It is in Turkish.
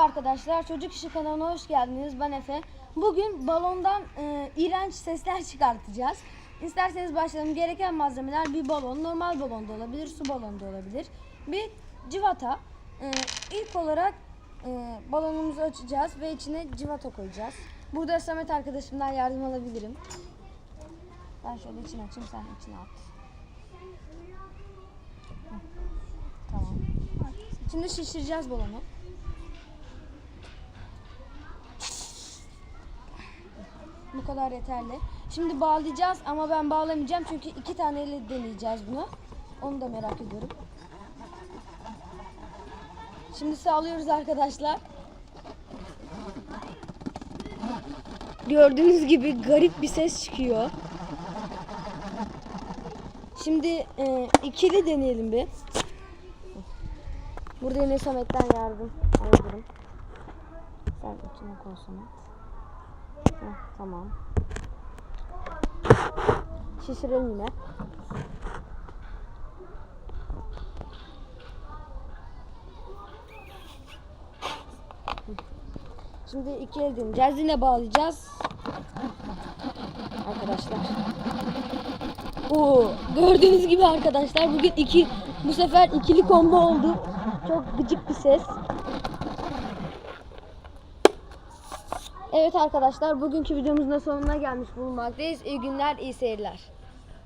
Merhaba arkadaşlar, Çocuk İşi kanalına hoş geldiniz. Ben Efe. Bugün balondan e, iğrenç sesler çıkartacağız. İsterseniz başlayalım. Gereken malzemeler bir balon, normal balon da olabilir, su balonu da olabilir. Bir civata. E, ilk olarak e, balonumuzu açacağız ve içine civata koyacağız. Burada Samet arkadaşımdan yardım alabilirim. Ben şöyle içine açayım, sen içine at. Tamam. Şimdi şişireceğiz balonu. Bu kadar yeterli. Şimdi bağlayacağız ama ben bağlamayacağım çünkü iki taneyle deneyeceğiz bunu. Onu da merak ediyorum. Şimdi sağlıyoruz arkadaşlar. Gördüğünüz gibi garip bir ses çıkıyor. Şimdi e, ikili deneyelim bir. Burada yine Samet'ten yardım alırım. Sen koy Samet. Heh, tamam. Şişirelim yine. Şimdi iki el deneyeceğiz. Bağlayacağız. Arkadaşlar. Oo, gördüğünüz gibi arkadaşlar bugün iki bu sefer ikili combo oldu. Çok gıcık bir ses. Evet arkadaşlar bugünkü videomuzun da sonuna gelmiş bulunmaktayız. İyi günler, iyi seyirler.